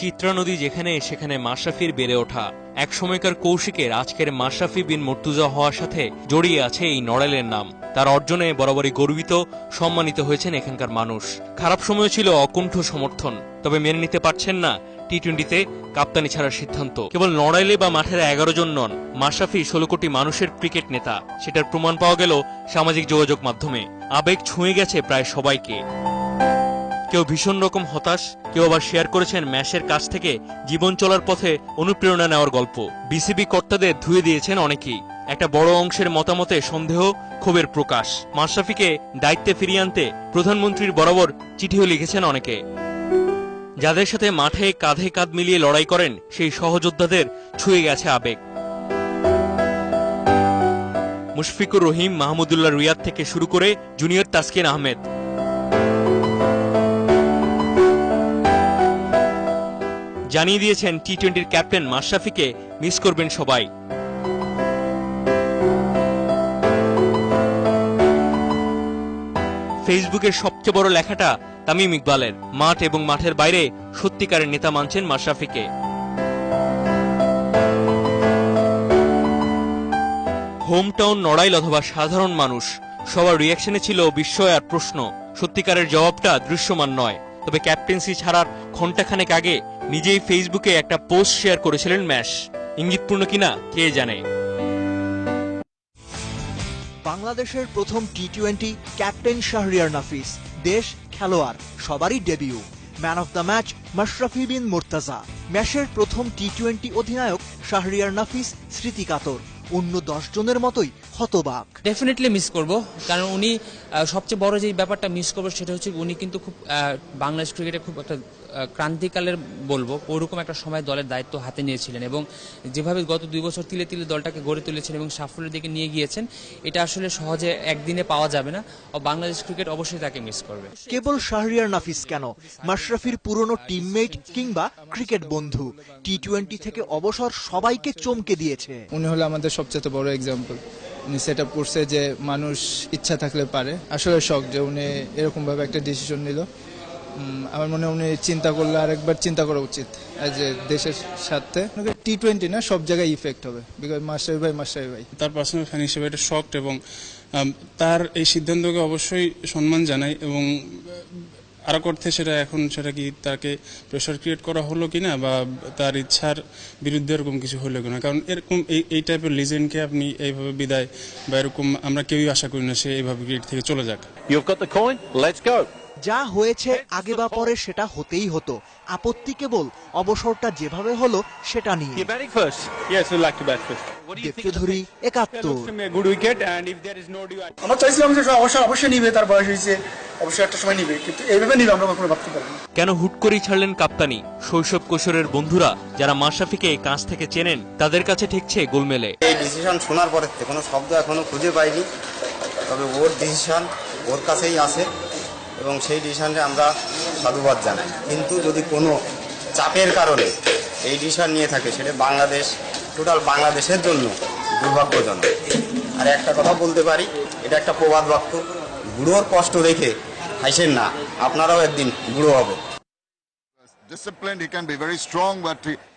চিত্রা নদী যেখানে, সেখানে মাশরাফির বেড়ে ওঠা। এক সময়কার কৌশিকের আজকের মাশরাফি বিন মর্তুজা হওয়ার সাথে জড়িয়ে আছে এই নড়াইলের নাম। তার অর্জনে বরাবরই গর্বিত, সম্মানিত হয়েছেন এখানকার মানুষ। খারাপ সময় ছিল অকুণ্ঠ সমর্থন, তবে মেনে নিতে পারছেন না টি টোয়েন্টিতে কাপ্তানি ছাড়ার সিদ্ধান্ত। কেবল নড়াইলে বা মাঠের এগারো জন নন, মাশরাফি ষোলো কোটি মানুষের ক্রিকেট নেতা। সেটার প্রমাণ পাওয়া গেল সামাজিক যোগাযোগ মাধ্যমে। আবেগ ছুঁয়ে গেছে প্রায় সবাইকে। কেউ ভীষণ রকম হতাশ, কেউ আবার শেয়ার করেছেন ম্যাশের কাছ থেকে জীবন চলার পথে অনুপ্রেরণা নেওয়ার গল্প। বিসিবি কর্তাদের ধুয়ে দিয়েছেন অনেকেই। একটা বড় অংশের মতামতে সন্দেহ, ক্ষোভের প্রকাশ। মাশরাফিকে দায়িত্বে ফিরিয়ে আনতে প্রধানমন্ত্রীর বরাবর চিঠিও লিখেছেন অনেকে। যাদের সাথে মাঠে কাঁধে কাঁধ মিলিয়ে লড়াই করেন, সেই সহযোদ্ধাদের ছুঁয়ে গেছে আবেগ। মুশফিকুর রহিম, মাহমুদুল্লাহ রিয়াদ থেকে শুরু করে জুনিয়র তাসকিন আহমেদ। জানিয়ে দিয়েছেন টি টোয়েন্টির ক্যাপ্টেন মাশরাফিকে মিস করবেন সবাই। ফেসবুকের সবচেয়ে বড় লেখাটা তামিম ইকবালের। মাঠ এবং মাঠের বাইরে সত্যিকারের নেতা মানছেন মাশরাফিকে। হোম টাউন নড়াইল অথবা সাধারণ মানুষ, সবার রিয়াকশনে ছিল বিস্ময় আর প্রশ্ন। সত্যিকারের জবাবটা দৃশ্যমান নয়, তবে ক্যাপ্টেন্সি ছাড়ার ঘণ্টাখানেক আগে নিজেই ফেসবুকে একটা পোস্ট শেয়ার করেছিলেন ম্যাশ। ইঙ্গিতপূর্ণ কিনা, কে জানে? বাংলাদেশের প্রথম T twenty captain Shahriar Nafees, দেশ খেলোয়াড়, সবারই debut man of the match Mashrafe Bin Mortaza. ম্যাচের প্রথম টি টোয়েন্টি অধিনায়ক শাহরিয়ার নাফিস স্মৃতিকাতর। অন্য দশ জনের মতোই হতবাক। ডেফিনেটলি মিস করব কারণ উনি সবচেয়ে বড় যে ব্যাপারটা মিস করব সেটা হচ্ছে উনি কিন্তু খুব বাংলাদেশ ক্রিকেটে খুব একটা ক্রান্তিকালের বলব ওরকম একটা সময় দলের দায়িত্ব হাতে নিয়েছিলেন এবং যেভাবে গত দুই বছর তিলে তিলে দলটাকে গড়ে তুলেছেন এবং সাফল্যের দিকে নিয়ে গিয়েছেন এটা আসলে সহজে একদিনে পাওয়া যাবে না ও বাংলাদেশ ক্রিকেট অবশ্যই তাকে মিস করবে। কেবল শাহরিয়ার নাফিস কেন? মাশরাফির পুরনো টিমমেট কিংবা ক্রিকেট বন্ধু টি টোয়েন্টি থেকে অবসর সবাইকে চমকে দিয়েছে। উনি হলো আমাদের সবচেয়ে বড় এক্সাম্পল উনি সেট আপ করছে যে মানুষ ইচ্ছা থাকলে পারে। আসলে শখ যে উনি এরকম ভাবে একটা ডিসিশন নিল। আমার মনে উনি চিন্তা করলে আরেকবার চিন্তা করা উচিত এজ এ দেশের সাথে টি টোয়েন্টি না, সব জায়গায় ইফেক্ট হবে। বিকজ মাস্টার ভাই মাস্টার ভাই। তার পার্সোনাল ফ্যান হিসেবে এটা শকড এবং তার এই সিদ্ধান্তকে অবশ্যই সম্মান জানাই এবং আরেক অর্থে সেটা এখন সেটা কি তাকে প্রেশার ক্রিয়েট করা হলো কিনা বা তার ইচ্ছার বিরুদ্ধে এরকম কিছু হলো কিনা? কারণ এরকম এই এই টাইপের লিজেন্ডকে আপনি এইভাবে বিদায় বা এরকম আমরা কেউই আশা করি না সে এইভাবে ক্রিকেট থেকে চলে যাক। যা হয়েছে আগে বা পরে সেটা হতেই হতো। আপত্তি কেবল অবসরটা যেভাবে হলো সেটা নিয়ে। Think? দেবচৌধুরী একাত্তর। আমরা চাইছিলাম যে অবশ্যই অবশ্যই নিবে তার বয়স হয়েছে অবশ্যই একটা সময় নিবে কিন্তু এইভাবে নিবে আমরা কখনো ভাবতে পারি কেন হুট করেই ছাড়লেন কাপ্তানি? শৈশব কৈশোরের বন্ধুরা যারা মাশরাফিকে কাছ থেকে চেনেন তাদের কাছে ঠেকছে গোলমেলে এই ডিসিশন শোনার পরে থেকে কোনো শব্দ এখনও খুঁজে পাইনি তবে ওর ডিসিশন ওর কাছেই আছে এবং সেই ডিসিশনকে আমরা সাধুবাদ জানাই। কিন্তু যদি কোনো চাপের কারণে এই ডিসিশন নিয়ে থাকে সেটা বাংলাদেশ টোটাল বাংলাদেশের জন্য দুর্ভাগ্যজনক। আর একটা কথা বলতে পারি, এটা একটা প্রবাদ বাক্য। বুড়োর কষ্ট দেখে হাসেন না, আপনারাও একদিন বুড়ো হবে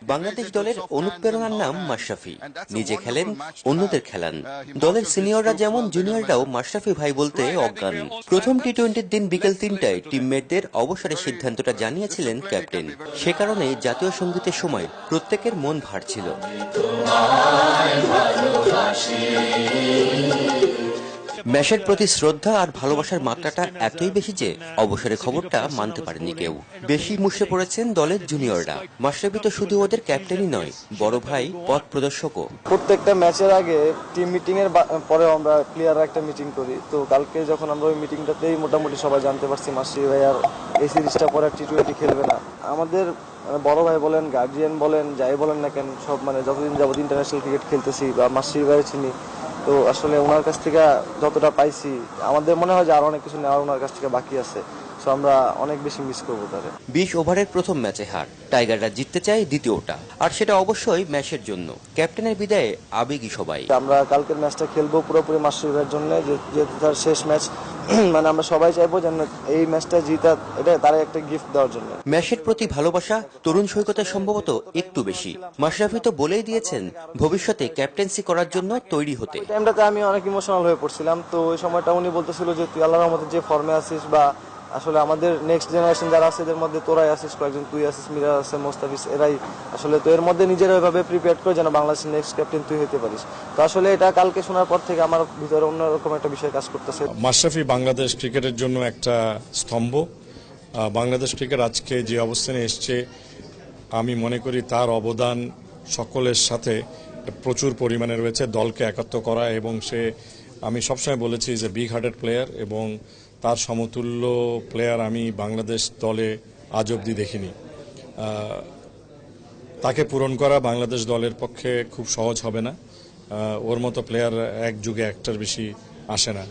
বাংলাদেশ দলের অনুপ্রেরণার নাম মাশরাফি। নিজে খেলেন অন্যদের খেলান। দলের সিনিয়ররা যেমন জুনিয়ররাও মাশরাফি ভাই বলতে অজ্ঞান। প্রথম টি টোয়েন্টির দিন বিকেল তিনটায় টিমমেটদের অবসরের সিদ্ধান্তটা জানিয়েছিলেন ক্যাপ্টেন সে কারণে জাতীয় সঙ্গীতের সময় প্রত্যেকের মন ভার ছিল। ম্যাচের প্রতি শ্রদ্ধা আর ভালোবাসার মাত্রাটা এতই বেশি যে অবসরের খবরটা মানতে পারেনি কেউ। বেশি মুষড়ে পড়েছেন দলের জুনিয়ররা। মাশরাফি তো শুধু ওদের ক্যাপ্টেনই নয়, বড় ভাই, পথ প্রদর্শকও। প্রত্যেকটা ম্যাচের আগে টিম মিটিং এর পরে আমরা প্লেয়াররা একটা মিটিং করি। তো কালকে যখন আমরা ওই মিটিংটাতেই মোটামুটি সবাই জানতে পারছি মাসি ভাই আর এই সিরিজটা পরে টি টোয়েন্টি খেলবে না। আমাদের মানে বড় ভাই বলেন গার্জিয়ান বলেন, যাই বলেন না কেন, সব মানে যতদিন যাবত ইন্টারন্যাশনাল ক্রিকেট খেলতেছি বা মাসি ভাই চিনি তো আসলে ওনার কাছ থেকে যতটা পাইছি আমাদের মনে হয় যে আর অনেক কিছু নেওয়ার ওনার কাছ থেকে বাকি আছে। সো আমরা অনেক বেশি মিস করব তারে বিশ ওভারের প্রথম ম্যাচে হার। টাইগাররা জিততে চায় দ্বিতীয়টা। আর সেটা অবশ্যই ম্যাচের জন্য। ক্যাপ্টেনের বিদায়ে আবেগী সবাই। আমরা কালকের ম্যাচটা খেলব পুরোপুরি মাস্টার ভাইয়ের জন্য। যে- যেহেতু তার শেষ ম্যাচ মানে আমরা সবাই চাইব যেন এই ম্যাচটা জিতা এটা তারা একটা গিফট দেওয়ার জন্য। ম্যাচের প্রতি ভালোবাসা তরুণ সৈকতের সম্ভবত একটু বেশি। মাশরাফি তো বলেই দিয়েছেন ভবিষ্যতে ক্যাপ্টেন্সি করার জন্য তৈরি হতে। টাইমটাতে আমি অনেক ইমোশনাল হয়ে পড়ছিলাম তো ওই সময়টা উনি বলতেছিল যে তুই আল্লাহর রহমতে যে ফর্মে আছিস বা আসলে আমাদের নেক্সট জেনারেশন যারা আছে, এদের মধ্যে তোরাই আছিস, কয়েকজন তুই আছিস, মিরা আছে, মোস্তাফিজ, এরাই। আসলে তো এর মধ্যে নিজেরা ওইভাবে প্রিপেয়ার করে যেন বাংলাদেশের নেক্সট ক্যাপ্টেন তুই হতে পারিস। তো আসলে এটা কালকে শোনার পর থেকে আমার ভিতরে অন্যরকম একটা বিষয় কাজ করতেছে। মাশরাফি, বাংলাদেশ ক্রিকেটের জন্য একটা স্তম্ভ। বাংলাদেশ ক্রিকেট আজকে যে অবস্থানে এসছে, আমি মনে করি তার অবদান সকলের সাথে প্রচুর পরিমাণে রয়েছে। দলকে একাত্ম করা এবং সে আমি সবসময় বলেছি যে বিগ হার্টেড প্লেয়ার এবং তার সমতুল্য প্লেয়ার আমি বাংলাদেশ দলে আজ অব্দি দেখিনি। তাকে পূরণ করা বাংলাদেশ দলের পক্ষে খুব সহজ হবে না। ওর মতো প্লেয়ার এক যুগে একটার বেশি আসে না।